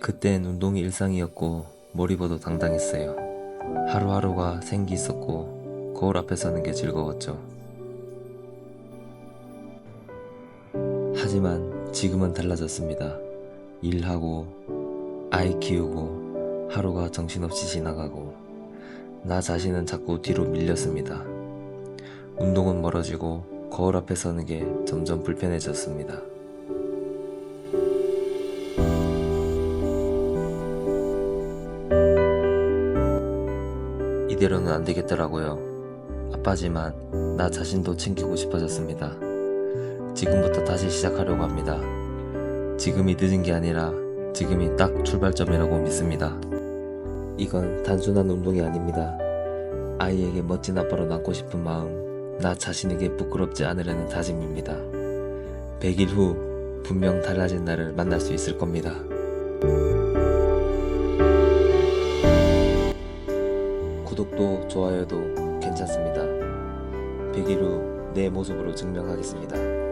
그땐 운동이 일상이었고 뭘 입어도 당당했어요. 하루하루가 생기 있었고 거울 앞에 서는 게 즐거웠죠. 하지만 지금은 달라졌습니다. 일하고 아이 키우고 하루가 정신없이 지나가고 나 자신은 자꾸 뒤로 밀렸습니다. 운동은 멀어지고 거울 앞에 서는 게 점점 불편해졌습니다. 이대로는 안 되겠더라고요. 아빠지만 나 자신도 챙기고 싶어졌습니다. 지금부터 다시 시작하려고 합니다. 지금이 늦은 게 아니라 지금이 딱 출발점이라고 믿습니다. 이건 단순한 운동이 아닙니다. 아이에게 멋진 아빠로 남고 싶은 마음, 나 자신에게 부끄럽지 않으려는 다짐입니다. 100일 후 분명 달라진 나를 만날 수 있을 겁니다. 구독도 좋아요도 괜찮습니다. 100일 후 내 모습으로 증명하겠습니다.